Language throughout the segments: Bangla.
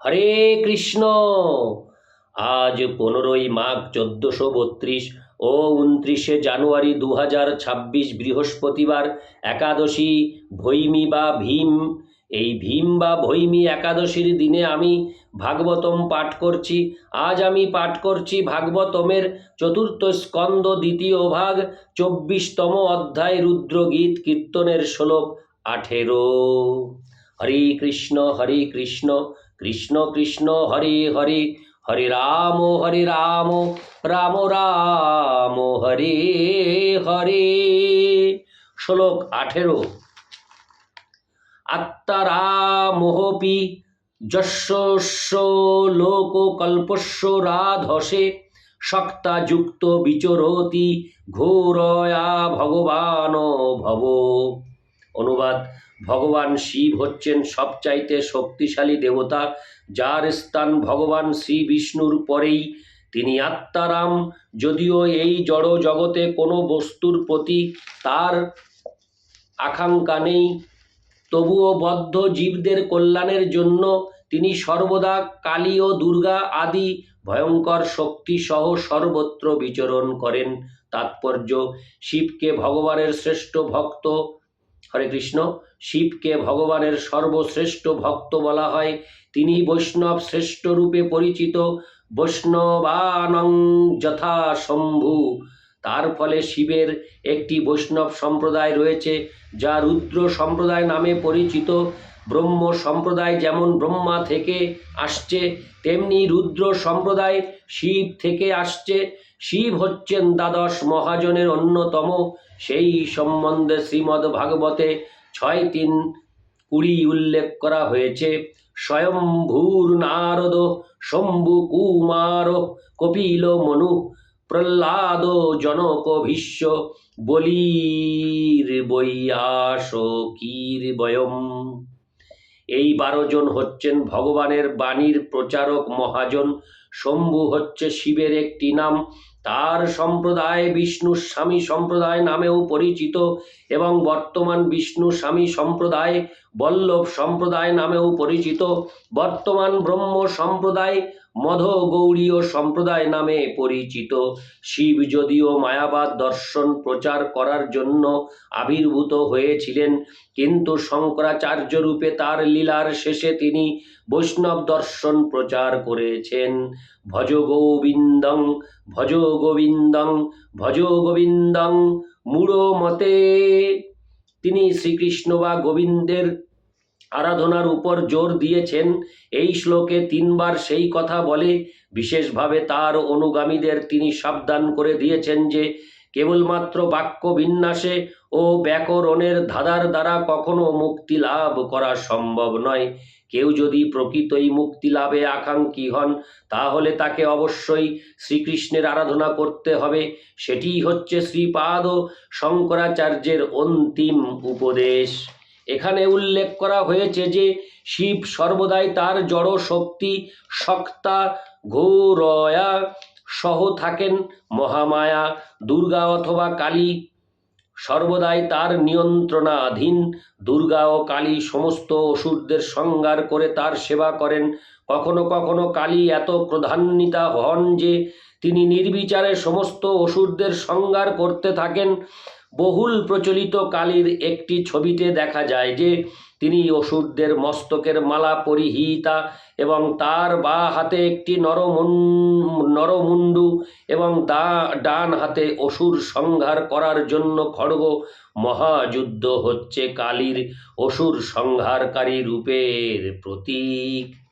হরে কৃষ্ণ। আজ পনেরোই মাঘ চোদ্দশো বত্রিশ ও উনত্রিশে জানুয়ারি দু হাজার ছাব্বিশ বৃহস্পতিবার একাদশী ভৈমী বা ভীম। এই ভীম বা ভৈমি একাদশীর দিনে আমি ভাগবতম পাঠ করছি। আজ আমি পাঠ করছি ভাগবতমের চতুর্থ স্কন্দ দ্বিতীয় ভাগ চব্বিশতম অধ্যায় রুদ্রগীত কীর্তনের শ্লোক আঠেরো। হরে কৃষ্ণ হরে কৃষ্ণ। কৃষ্ণ কৃষ্ণ হরে হরে হরে রাম হরে রাম রাম রাম, হরে হরে। শ্লোক আঠেরো। আত্মারামোহপি যস্য লোক কল্পস্য রাধসে শক্তাযুক্ত বিচরতি ঘোরয়া ভগবান ভব। অনুবাদ ভগবান শিব হচ্ছেন সবচাইতে শক্তিশালী দেবতা, যার স্থান ভগবান শ্রী বিষ্ণুর পরেই। তিনি আত্মারাম, যদিও এই জড় জগতে কোনো বস্তুর প্রতি তার আকাঙ্ক্ষা নেই, তবুও বদ্ধ জীবদের কল্যাণের জন্য তিনি সর্বদা কালী ও দুর্গা আদি ভয়ঙ্কর শক্তি সহ সর্বত্র বিচরণ করেন। তাৎপর্য, শিবকে ভগবানের শ্রেষ্ঠ ভক্ত হরে কৃষ্ণ, শিবকে ভগবানের সর্বশ্রেষ্ঠ ভক্ত বলা হয়। তিনি বৈষ্ণব শ্রেষ্ঠ রূপে পরিচিত। বৈষ্ণবানং যথা শম্ভু। তার ফলে শিবের একটি বৈষ্ণব সম্প্রদায় রয়েছে, যা রুদ্র সম্প্রদায় নামে পরিচিত। ব্রহ্ম সম্প্রদায় যেমন ব্রহ্মা থেকে আসছে, তেমনি রুদ্র সম্প্রদায় শিব থেকে আসছে। শিব হচ্ছেন দ্বাদশ মহাজনের অন্যতম। সেই সম্বন্ধে শ্রীমদ্ ভাগবতে ছয় তিন কুড়ি উল্লেখ করা হয়েছে, স্বয়ম্ভূর নারদ, শম্ভু কুমার, কপিল মনু, প্রহ্লাদ জনক ভীষ্ম, বলির বৈয়াস কীর বয়ম এই বারো জন হচ্ছেন ভগবানের বাণীর প্রচারক মহাজন। শম্ভু হচ্ছে শিবের একটি নাম। তার সম্প্রদায় বিষ্ণু স্বামী সম্প্রদায় নামেও পরিচিত এবং বর্তমান বিষ্ণু স্বামী সম্প্রদায়, বল্লভ সম্প্রদায় নামেও পরিচিত। বর্তমান ব্রহ্ম সম্প্রদায় মধ গৌড়ীয় সম্প্রদায় নামে পরিচিত। শিব যদিও মায়াবাদ দর্শন প্রচার করার জন্য আবির্ভূত হয়েছিলেন, কিন্তু শঙ্করাচার্য রূপে তার লীলার শেষে তিনি বৈষ্ণব দর্শন প্রচার করেছেন। ভজ গোবিন্দং ভজ গোবিন্দং ভজ গোবিন্দং মূঢ় মতে। তিনি শ্রীকৃষ্ণ বা গোবিন্দের আরাধনার উপর জোর দিয়েছেন। এই শ্লোকে তিনবার সেই কথা বলে, বিশেষভাবে তার অনুগামীদের তিনি সাবধান করে দিয়েছেন যে, কেবলমাত্র বাক্য বিন্যাসে ও ব্যাকরণের ধাঁধার দ্বারা কখনো মুক্তি লাভ করা সম্ভব নয়। কেউ যদি প্রকৃতই মুক্তি লাভে আকাঙ্ক্ষী হন, তাহলে তাকে অবশ্যই শ্রীকৃষ্ণের আরাধনা করতে হবে। সেটিই হচ্ছে শ্রীপাদ শঙ্করাচার্যের অন্তিম উপদেশ। এখানে উল্লেখ করা হয়েছে যে শিব সর্বদাই তার জড় শক্তি সক্তা ঘোরয়া সহ থাকেন মহামায়া, দুর্গা অথবা কালী। সর্বদাই তার নিয়ন্ত্রণাধীন দুর্গা ও কালী সমস্ত অসুরদের সংহার করে তার সেবা করেন। কখনো কখনো কালী এত প্রধান্বিতা হন যে তিনি নির্বিচারে সমস্ত অসুরদের সংহার করতে থাকেন। বহুল প্রচলিত কালীর একটি ছবিতে দেখা যায় যে তিনি অসুরদের মস্তকের মালা পরিহিতা এবং তার বা হাতে একটি নরমুন, নরমুন্ডু এবং দা, ডান হাতে অসুর সংহার করার জন্য খড়গ মহাযুদ্ধ হচ্ছে কালীর অসুর সংহারকারী রূপের প্রতীক।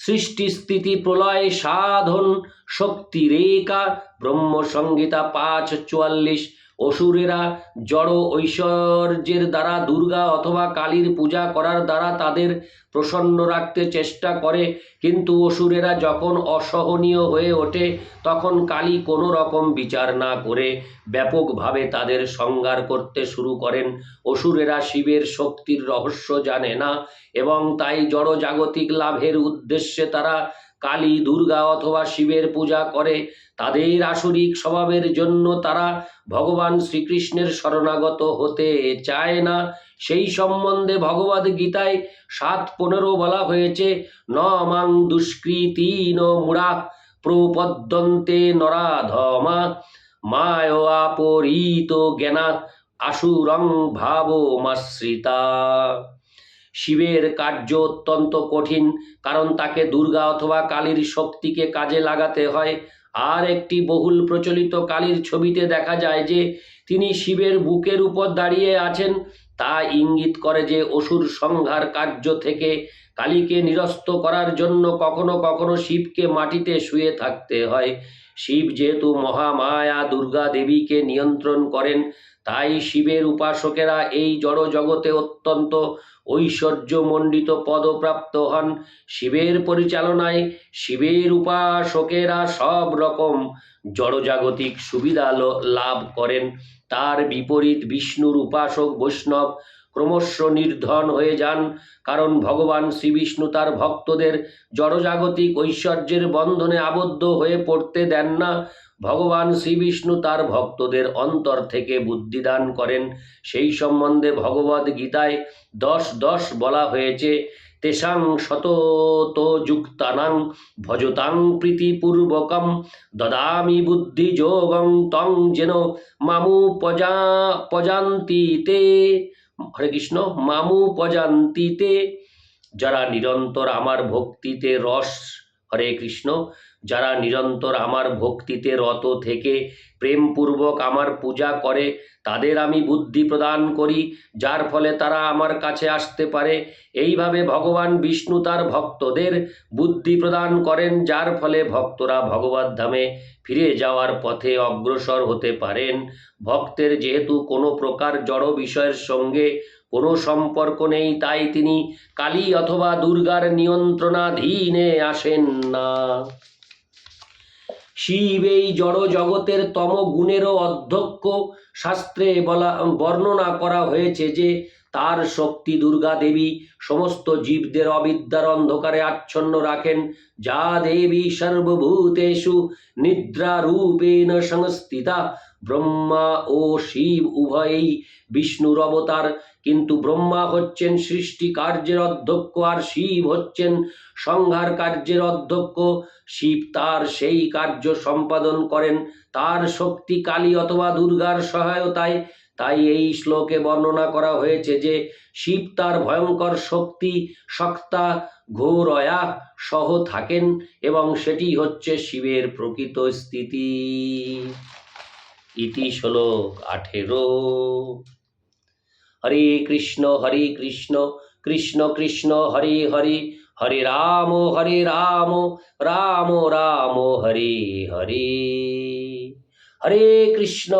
সৃষ্টি স্থিতি প্রলয় সাধন শক্তি রেখা ব্রহ্মসংহিতা পাঁচ চুয়াল্লিশ অসুরেরা জড় ঐশ্বর্যের দ্বারা দুর্গা অথবা কালীর পূজা করার দ্বারা তাদের প্রসন্ন রাখতে চেষ্টা করে। কিন্তু অসুরেরা যখন অসহনীয় হয়ে ওঠে, তখন কালী কোনো রকম বিচার না করে ব্যাপকভাবে তাদের সংহার করতে শুরু করেন। অসুরেরা শিবের শক্তির রহস্য জানে না এবং তাই জড়জাগতিক লাভের উদ্দেশ্যে তারা কালী, দুর্গা অথবা শিবের পূজা করে। তাদের আসরিক স্বভাবের জন্য তারা ভগবান শ্রীকৃষ্ণের শরণাগত হতে চায় না। সেই সম্বন্ধে ভগবদ গীতায় সাত পনেরো বলা হয়েছে, ন মাং দুষ্কৃতীন মুড়া প্রপদ্যন্তে নরাধমা, মায় আপরিত জ্ঞানা, আসুরং ভাবমাশ্রিতা শিবের কার্য অত্যন্ত কঠিন, কারণ তাকে দুর্গা অথবা কালীর শক্তিকে কাজে লাগাতে হয়। আর একটি বহুল প্রচলিত কালীর ছবিতে দেখা যায় যে, তিনি শিবের বুকের উপর দাঁড়িয়ে আছেন। তা ইঙ্গিত করে যে, অসুর সংহার কার্য থেকে কালীকে নিরস্ত করার জন্য কখনো কখনো শিবকে মাটিতে শুয়ে থাকতে হয়। শিব যেহেতু মহামায়া, দুর্গা দেবীকে নিয়ন্ত্রণ করেন, তাই শিবের উপাসকেরা এই জড় জগতে অত্যন্ত ঐশ্বর্যমণ্ডিত পদপ্রাপ্ত হন। শিবের পরিচালনায় শিবের উপাসকেরা সব রকম জড়জাগতিক সুবিধা লাভ করেন। তার বিপরীত বিষ্ণুর উপাসক বৈষ্ণব ক্রমশ নির্ধন হয়ে যান, কারণ ভগবান শ্রীবিষ্ণু তার ভক্তদের জড়জাগতিক ঐশ্বর্যের বন্ধনে আবদ্ধ হয়ে পড়তে দেন না। ভগবান শ্রীবিষ্ণু তার ভক্তদের অন্তর থেকে বুদ্ধিদান করেন। সেই সম্বন্ধে ভগবদ গীতায় দশ দশ বলা হয়েছে, তেষাং শতত যুক্তানাং ভজতাং প্রীতিপূর্বকম দদামি বুদ্ধিযোগং তং যেন মামু পজা পজান্তিতে হরে কৃষ্ণ মামু পজান্তিতে যারা নিরন্তর আমার ভক্তিতে রস হরে কৃষ্ণ। যারা নিরন্তর আমার ভক্তিতে রত থেকে প্রেমপূর্বক আমার পূজা করে, তাদের আমি বুদ্ধি প্রদান করি, যার ফলে তারা আমার কাছে আসতে পারে। এইভাবে ভগবান বিষ্ণু তার ভক্তদের বুদ্ধি প্রদান করেন, যার ফলে ভক্তরা ভগবত ধামে ফিরে যাওয়ার পথে অগ্রসর হতে পারেন। ভক্তের যেহেতু কোনো প্রকার জড় বিষয়ের সঙ্গে কোনো সম্পর্ক নেই, তাই তিনি কালী অথবা দুর্গার নিয়ন্ত্রণাধীনে আসেন না। শিব এই জড় জগতের তম গুণেরও অধ্যক্ষ। শাস্ত্রে বলা, বর্ণনা করা হয়েছে যে, তার শক্তি দুর্গা দেবী সমস্ত জীবদের অবিদ্যার অন্ধকারে আচ্ছন্ন রাখেন। যা দেবী সর্বভূতেষু নিদ্রা রূপেণ সংস্থিতা। ব্রহ্মা ও শিব উভয়েই বিষ্ণুর অবতার কিন্তু ব্রহ্মা হচ্ছেন সৃষ্টি কার্যের অধ্যক্ষ আর শিব হচ্ছেন সংহার কার্যের অধ্যক্ষ। শিব তার সেই কার্য সম্পাদন করেন, তার শক্তি কালী অথবা দুর্গার সহায়তায়। তাই এই শ্লোকে বর্ণনা করা হয়েছে যে, শিব তার ভয়ঙ্কর শক্তি সক্তা ঘোরয়া সহ থাকেন এবং সেটি হচ্ছে শিবের প্রকৃত স্থিতি। ইতি শ্লোক আঠেরো। হরে কৃষ্ণ হরে কৃষ্ণ কৃষ্ণ কৃষ্ণ, হরে হরে হরে রাম হরে রাম রাম রাম, হরে হরে। হরে কৃষ্ণ।